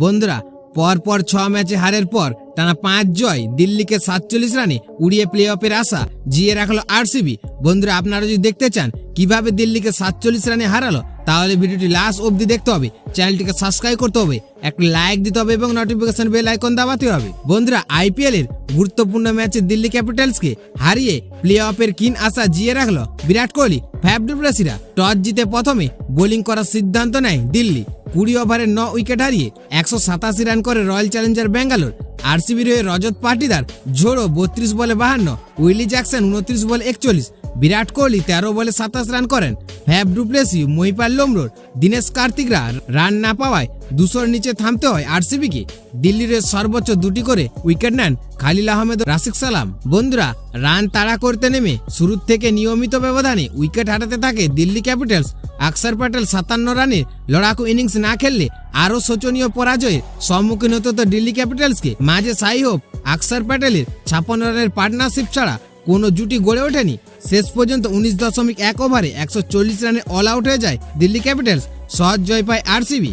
বন্ধুরা, পরপর পর ছ ম্যাচে হারের পর টানা পাঁচ জয়, দিল্লিকে সাতচল্লিশ রানে উড়িয়ে প্লে অফের আশা জিয়ে রাখল আরসিবি বন্ধুরা, আপনারা যদি দেখতে চান কীভাবে দিল্লিকে সাতচল্লিশ রানে হারালো তাহলে ভিডিওটি লাস্ট অবধি দেখতে হবে। চ্যানেলটিকে সাবস্ক্রাইব করতে হবে। একটা লাইক দিতে হবে এবং নোটিফিকেশন বেল আইকন দাবাতে হবে। বন্ধুরা আইপিএল এর গুরুত্বপূর্ণ ম্যাচে দিল্লি ক্যাপিটালসকে হারিয়ে প্লে অফের কিন আশা জিয়ে রাখল বিরাট কোহলি। ফ্যাব ডুপ্লেসিরা টস জিতে প্রথমে বোলিং করার সিদ্ধান্ত নেয় দিল্লি। কুড়ি ওভারে ন উইকেট হারিয়ে একশো সাতাশি রান করে রয়্যাল চ্যালেঞ্জার ব্যাঙ্গালোর আরসিবির হয়ে রজত পাটিদার ঝোড়ো বত্রিশ বলে বাহান্ন, উইলি জ্যাকসন উনত্রিশ বলে একচল্লিশ বিরাট কোহলি তেরো বলে সাতাশ রান করেন। Faf du Plessis, Mahipal Lomror Dinesh কার্তিকরা run না পাওয়ায় দুশোর নিচে থামতে হয় আরসিবিকে। দিল্লির সর্বোচ্চ দুটি করে উইকেট নেন খালিল আহমেদ ও রাশিক সালাম। বন্ধুরা, রান তাড়া করতে নেমে শুরুর থেকে নিয়মিত ব্যবধানে উইকেট হারাতে থাকে দিল্লি ক্যাপিটালস। আকসার প্যাটেল সাতান্ন রানের লড়াকু ইনিংস না খেললে আরও শোচনীয় পরাজয়ের সম্মুখীন হতে হতো দিল্লি ক্যাপিটালসকে। মাঝে সাই হোপ, আকসার প্যাটেলের ছাপ্পান্ন রানের পার্টনারশিপ ছাড়া কোনো জুটি গড়ে ওঠেনি। শেষ পর্যন্ত উনিশ দশমিক এক ওভারে একশো চল্লিশ রানে অল আউট হয়ে যায় দিল্লি ক্যাপিটালস। সহজ জয় পায় আরসিবি